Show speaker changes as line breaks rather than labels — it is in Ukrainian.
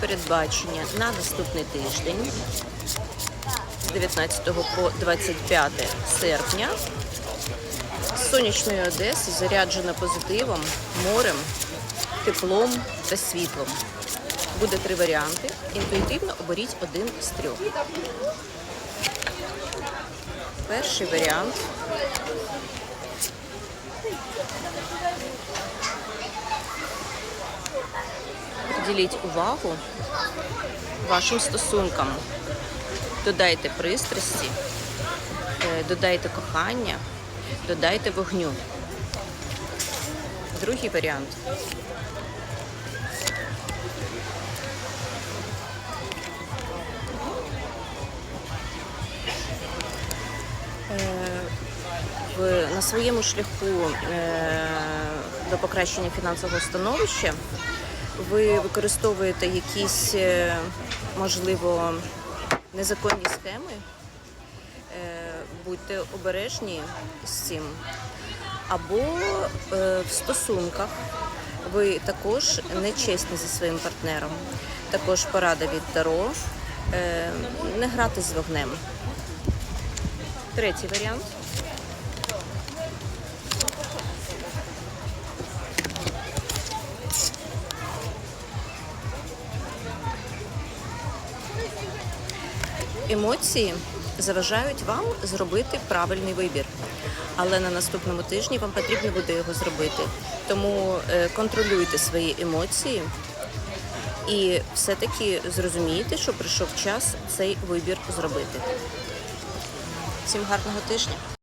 передбачення на наступний тиждень з 19 по 25 серпня. З сонячної Одеси заряджена позитивом, морем, теплом та світлом. Буде три варіанти. Інтуїтивно оберіть один з трьох. Перший варіант. Приділіть увагу вашим стосункам. Додайте пристрасті, е, додайте кохання, додайте вогню. Другий варіант. в, на своєму шляху е, до покращення фінансового становища ви використовуєте якісь, е, можливо, незаконні схеми. Е, будьте обережні з цим. Або е, в стосунках ви також нечесні зі своїм партнером. Також порада від Таро не грати з вогнем. Третій варіант. Емоції заважають вам зробити правильний вибір. Але на наступному тижні вам потрібно буде його зробити. Тому е, контролюйте свої емоції і все-таки зрозумійте, що прийшов час цей вибір зробити. Всім гарного тижня!